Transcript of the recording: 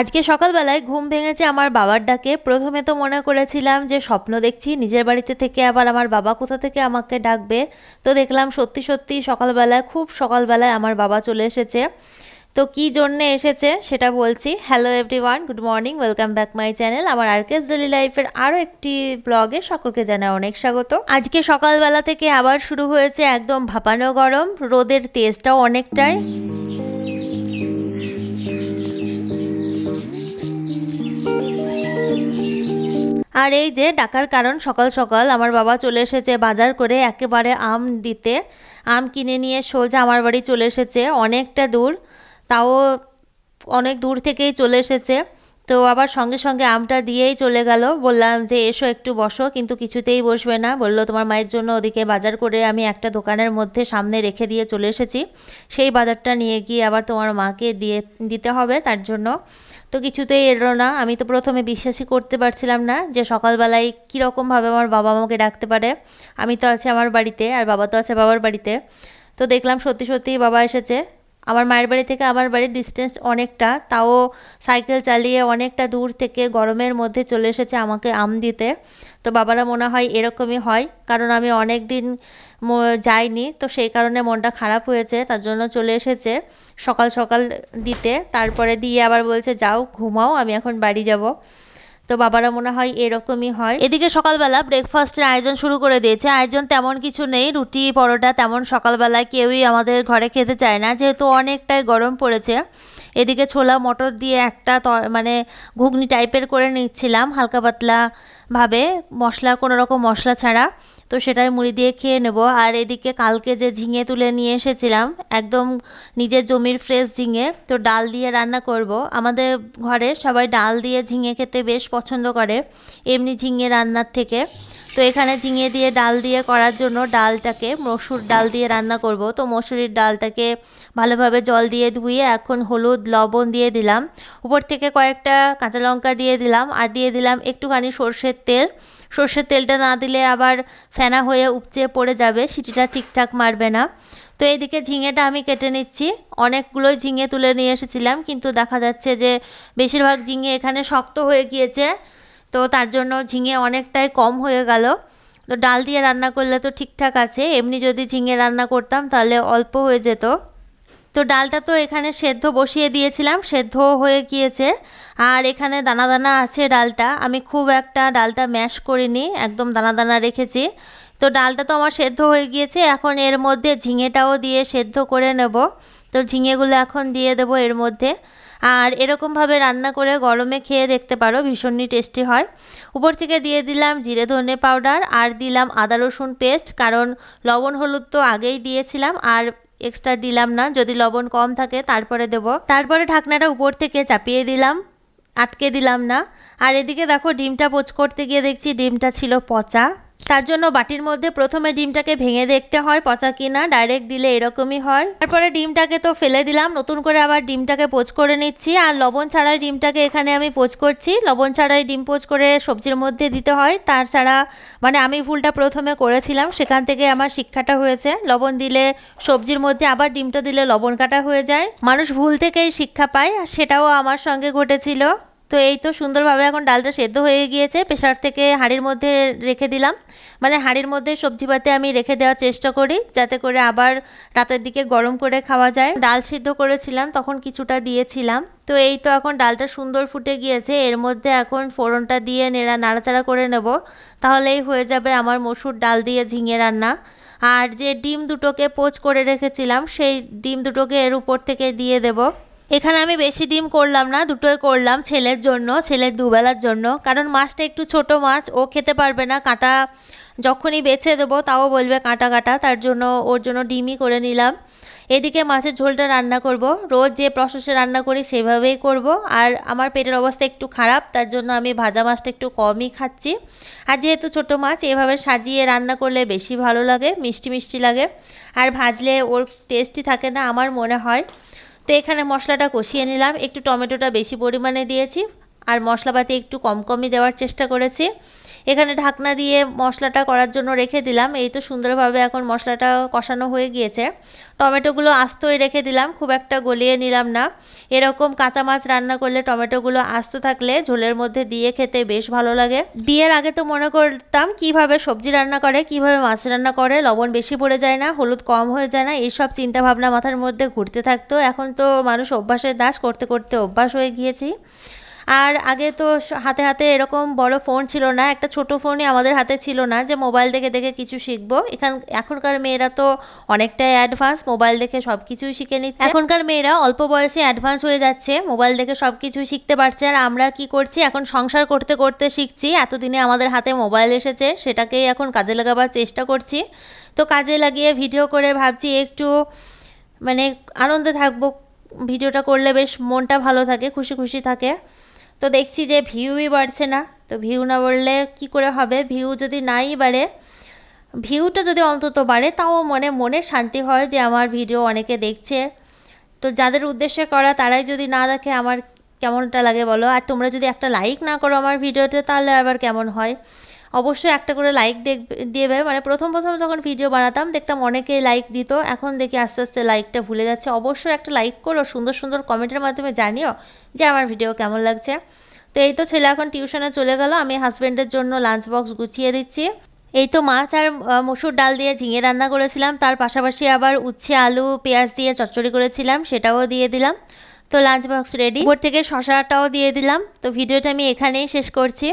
আজকে সকালবেলায় ঘুম ভেঙেছে আমার বাবার ডাকে। প্রথমে তো মনে করেছিলাম যে স্বপ্ন দেখছি, নিজের বাড়িতে থেকে আবার আমার বাবা কোথা থেকে আমাকে ডাকবে? তো দেখলাম সত্যি সত্যি সকালবেলায়, খুব সকালবেলায় আমার বাবা চলে এসেছে। তো কি জন্যে এসেছে সেটা বলছি। Hello everyone good morning welcome back my channel আমার আরকেস ডেলি লাইফের আরও একটি ব্লগে সকলকে জানাই অনেক স্বাগত। আজকে সকালবেলা থেকে আবার শুরু হয়েছে একদম ভাপানো গরম, রোদের তেজটাও অনেকটাই। আর এই যে ডাকার কারণ, সকাল সকাল আমার বাবা চলে এসেছে বাজার করে একেবারে আম দিতে। আম কিনে নিয়ে সোজা আমার বাড়ি চলে এসেছে, অনেকটা দূর। তাও অনেক দূর থেকেই চলে এসেছে। তো আবার সঙ্গে সঙ্গে আমটা দিয়েই চলে গেল। বললাম যে, এসো একটু বসো। কিন্তু কিছুতেই বসবে না। বলল, তোমার মায়ের জন্য ওদিকে বাজার করে আমি একটা দোকানের মধ্যে সামনে রেখে দিয়ে চলে এসেছি। সেই বাজারটা নিয়ে গিয়ে আবার তোমার মাকে দিয়ে দিতে হবে তার জন্য। তো কিছুতেই এলো না। আমি তো প্রথমে বিশ্বাসই করতে পারছিলাম না যে সকালবেলায় কীরকমভাবে আমার বাবা আমাকে ডাকতে পারে। আমি তো আছি আমার বাড়িতে আর বাবা তো আছে বাবার বাড়িতে। তো দেখলাম সত্যি সত্যিই বাবা এসেছে। আমার মায়ের বাড়ি থেকে আমার বাড়ির ডিস্টেন্স অনেকটা, তাও সাইকেল চালিয়ে অনেকটা দূর থেকে গরমের মধ্যে চলে এসেছে আমাকে আম দিতে। তো বাবারা মনে হয় এরকমই হয়, কারণ আমি অনেক দিন যাইনি তো সেই কারণে মনটা খারাপ হয়েছে, তার জন্য চলে এসেছে সকাল সকাল দিতে। তারপরে দিয়ে আবার বলছে, যাও, ঘুমাও, আমি এখন বাড়ি যাব। তো বাবারা মনে হয় এরকমই হয়। এদিকে সকালবেলা ব্রেকফাস্টের আয়োজন শুরু করে দিয়েছে। আয়োজন তেমন কিছু নেই, রুটি, পরোটা তেমন সকালবেলায় কেউই আমাদের ঘরে খেতে চায় না, যেহেতু অনেকটাই গরম পড়েছে। এদিকে ছোলা, মটর দিয়ে একটা মানে ঘুগনি টাইপের করে নিচ্ছিলাম, হালকা পাতলা ভাবে। মশলা, কোনো রকম মশলা ছাড়া। তো সেটাই মুড়ি দিয়ে খেয়ে নেব। আর এদিকে কালকে যে ঝিঙে তুলে নিয়ে এসেছিলাম, একদম নিজের জমির ফ্রেশ ঝিঙে, তো ডাল দিয়ে রান্না করব। আমাদের ঘরে সবাই ডাল দিয়ে ঝিঙে খেতে বেশ পছন্দ করে, এমনি ঝিঙে রান্নার থেকে। তো এখানে ঝিঙে দিয়ে ডাল দিয়ে করার জন্য ডালটাকে মসুর ডাল দিয়ে রান্না করব। তো মসুরির ডালটাকে ভালোভাবে জল দিয়ে ধুয়ে এখন হলুদ, লবণ দিয়ে দিলাম। উপর থেকে কয়েকটা কাঁচা লঙ্কা দিয়ে দিলাম। আর দিয়ে দিলাম একটুখানি সর্ষের তেল। সর্ষের তেলটা না দিলে আবার ফেনা হয়ে উপচে পড়ে যাবে, সিটিটা ঠিকঠাক মারবে না। তো এইদিকে ঝিঙেটা আমি কেটে নিচ্ছি। অনেকগুলোই ঝিঙে তুলে নিয়ে এসেছিলাম, কিন্তু দেখা যাচ্ছে যে বেশিরভাগ ঝিঙে এখানে শক্ত হয়ে গিয়েছে, তো তার জন্য ঝিঙে অনেকটাই কম হয়ে গেল। তো ডাল দিয়ে রান্না করলে তো ঠিকঠাক আছে, এমনি যদি ঝিঙে রান্না করতাম তাহলে অল্প হয়ে যেত। তো ডালটা তো এখানে সেদ্ধ বসিয়ে দিয়েছিলাম সেদ্ধ হয়ে গিয়েছে। আর এখানে দানা দানা আছে ডালটা। আমি খুব একটা ডালটা ম্যাশ করিনি, একদম দানা দানা রেখেছি। তো ডালটা তো আমার সেদ্ধ হয়ে গিয়েছে, এখন এর মধ্যে ঝিঙেটাও দিয়ে সেদ্ধ করে নেব। তো ঝিঙেগুলো এখন দিয়ে দেবো এর মধ্যে। আর এরকমভাবে রান্না করে গরমে খেয়ে দেখতে পারো, ভীষণই টেস্টি হয়। উপর থেকে দিয়ে দিলাম জিরে ধনে পাউডার আর দিলাম আদা রসুন পেস্ট, কারণ লবণ হলুদ তো আগেই দিয়েছিলাম। আর এক্সট্রা দিলাম না, যদি লবণ কম থাকে তারপরে দেব। তারপরে ঢাকনাটা উপর থেকে চাপিয়ে দিলাম, আটকে দিলাম না। আর এদিকে দেখো ডিমটা পোচ করতে গিয়ে দেখছি ডিমটা ছিল পচা। তার জন্য বাটির মধ্যে প্রথমে ডিমটাকে ভেঙে দেখতে হয়, পচা কিনা ডাইরেক্ট দিলে এরকমই হয়। তারপরে ডিমটাকে তো ফেলে দিলাম, নতুন করে আবার ডিমটাকে পোচ করে নিচ্ছি। আর লবণ ছাড়াই ডিমটাকে এখানে আমি পোচ করছি। লবণ ছাড়াই ডিম পোচ করে সবজির মধ্যে দিতে হয়। তার ছাড়া মানে আমি ভুলটা প্রথমে করেছিলাম, সেখান থেকে আমার শিক্ষাটা হয়েছে। লবণ দিলে সবজির মধ্যে আবার ডিমটা দিলে লবণ কাটা হয়ে যায়। মানুষ ভুল থেকেই শিক্ষা পায় সেটাও আমার সঙ্গে ঘটেছিল। তো এই তো সুন্দরভাবে এখন ডালটা সেদ্ধ হয়ে গিয়েছে। প্রেশার থেকে হাঁড়ির মধ্যে রেখে দিলাম। মানে হাঁড়ির মধ্যে সবজি পাতে আমি রেখে দেওয়ার চেষ্টা করি, যাতে করে আবার রাতের দিকে গরম করে খাওয়া যায়। ডাল সিদ্ধ করেছিলাম, তখন কিছুটা দিয়েছিলাম। তো এই তো এখন ডালটা সুন্দর ফুটে গিয়েছে। এর মধ্যে এখন ফোড়নটা দিয়ে নেড়া, নাড়াচাড়া করে নেব। তাহলেই হয়ে যাবে আমার মসুর ডাল দিয়ে ঝিঙে রান্না। আর যে ডিম দুটোকে পোচ করে রেখেছিলাম, সেই ডিম দুটোকে এর উপর থেকে দিয়ে দেবো। এখানে আমি বেশি ডিম করলাম না, দুটোই করলাম ছেলের জন্য, ছেলের দুবেলার জন্য। কারণ মাছটা একটু ছোট মাছ, ও খেতে পারবে না। কাঁটা যখনই বেছে দেবো, তাও বলবে কাঁটা কাঁটা, তার জন্য ওর জন্য ডিমই করে নিলাম। এদিকে মাছের ঝোলটা রান্না করব। রোজ যে প্রসেসে রান্না করি, সেভাবেই করব। আর আমার পেটের অবস্থা একটু খারাপ, তার জন্য আমি ভাজা মাছটা একটু কমই খাচ্ছি। আর যেহেতু ছোটো মাছ, এভাবে সাজিয়ে রান্না করলে বেশি ভালো লাগে, মিষ্টি মিষ্টি লাগে। আর ভাজলে ওর টেস্টি থাকে না, আমার মনে হয়। তো এখানে মশলাটা কষিয়ে নিলাম। একটু টমেটোটা বেশি পরিমাণে দিয়েছি। আর মশলাপাতি একটু কম কমই দেওয়ার চেষ্টা করেছি। এখানে ঢাকনা দিয়ে মশলাটা করার জন্য রেখে দিলাম। এই তো সুন্দরভাবে এখন মশলাটা কষানো হয়ে গিয়েছে। টমেটোগুলো আস্তই রেখে দিলাম, খুব একটা গলিয়ে নিলাম না। এরকম কাঁচা মাছ রান্না করলে টমেটোগুলো আস্ত থাকলে ঝোলের মধ্যে দিয়ে খেতে বেশ ভালো লাগে। বিয়ের আগে তো মনে করতাম কীভাবে সবজি রান্না করে, কীভাবে মাছ রান্না করে, লবণ বেশি পড়ে যায় না, হলুদ কম হয়ে যায় না, এইসব চিন্তা ভাবনা মাথার মধ্যে ঘুরতে থাকতো। এখন তো মানুষ অভ্যাসের দাস, করতে করতে অভ্যাস হয়ে গিয়েছি। আর আগে তো হাতে হাতে এরকম বড় ফোন ছিল না, একটা ছোট ফোনই আমাদের হাতে ছিল না যে মোবাইল দেখে দেখে কিছু শিখব। এখান, এখনকার মেয়েরা তো অনেকটাই অ্যাডভান্স মোবাইল দেখে সব কিছুই শিখে নিচ্ছে। এখনকার মেয়েরা অল্প বয়সে অ্যাডভান্স হয়ে যাচ্ছে মোবাইল দেখে সব কিছুই শিখতে পারছে। আর আমরা কি করছি, এখন সংসার করতে করতে শিখছি। এতদিনে আমাদের হাতে মোবাইল এসেছে, সেটাকেই এখন কাজে লাগাবার চেষ্টা করছি। তো কাজে লাগিয়ে ভিডিও করে ভাবছি, একটু মানে আনন্দে থাকব। ভিডিওটা করলে বেশ মনটা ভালো থাকে, খুশি খুশি থাকে। তো দেখছি যে ভিউই বাড়ছে না। তো ভিউ না বাড়লে কি করে হবে? ভিউ যদি নাই বাড়ে ভিউটা যদি অন্তত বাড়ে, তাও মনে মনে শান্তি হয় যে আমার ভিডিও অনেকে দেখছে। তো যাদের উদ্দেশ্যে করা, তারাই যদি না দেখে আমার কেমনটা লাগে বলো। আর তোমরা যদি একটা লাইক না করো আমার ভিডিওতে তাহলে আবার কেমন হয়? অবশ্যই একটা করে লাইক দেবে মানে প্রথম প্রথম যখন ভিডিও বানাতাম, দেখতাম অনেকে লাইক দিত, এখন দেখি আস্তে আস্তে লাইকটা ভুলে যাচ্ছে। অবশ্যই একটা লাইক করো, সুন্দর সুন্দর কমেন্টের মাধ্যমে জানিও যে আমার ভিডিও কেমন লাগছে। তো এই তো ছেলে এখন টিউশনে চলে গেল, আমি হাজব্যান্ডের জন্য লাঞ্চ বক্স গুছিয়ে দিচ্ছি। এই তো মাছ আর মসুর ডাল দিয়ে ঝিঙে রান্না করেছিলাম, তার পাশাপাশি আবার উচ্ছে, আলু, পেঁয়াজ দিয়ে চচ্চড়ি করেছিলাম, সেটাও দিয়ে দিলাম। তো লাঞ্চ বক্স রেডি উপর থেকে শশাটাও দিয়ে দিলাম। তো ভিডিওটা আমি এখানেই শেষ করছি।